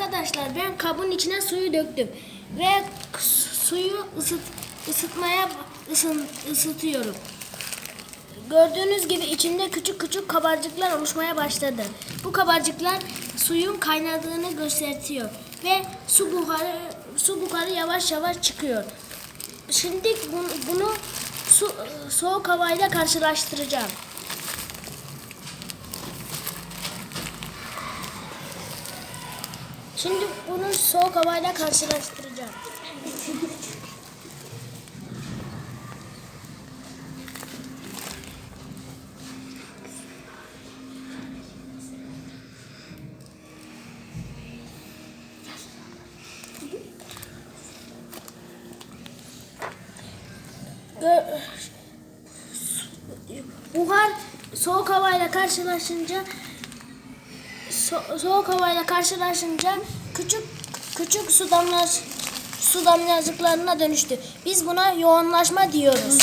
Arkadaşlar ben kabın içine suyu döktüm ve suyu ısıt, ısıtmaya ısın, ısıtıyorum. Gördüğünüz gibi içinde küçük küçük kabarcıklar oluşmaya başladı. Bu kabarcıklar suyun kaynadığını gösteriyor ve su buharı su buharı yavaş yavaş çıkıyor. Şimdi bunu, bunu su, soğuk havayla karşılaştıracağım. Şimdi bunu soğuk havayla karşılaştıracağım. Buhar soğuk havayla karşılaşınca so- soğuk havayla karşılaşınca küçük küçük su damla su damlacıklarına dönüştü. Biz buna yoğunlaşma diyoruz.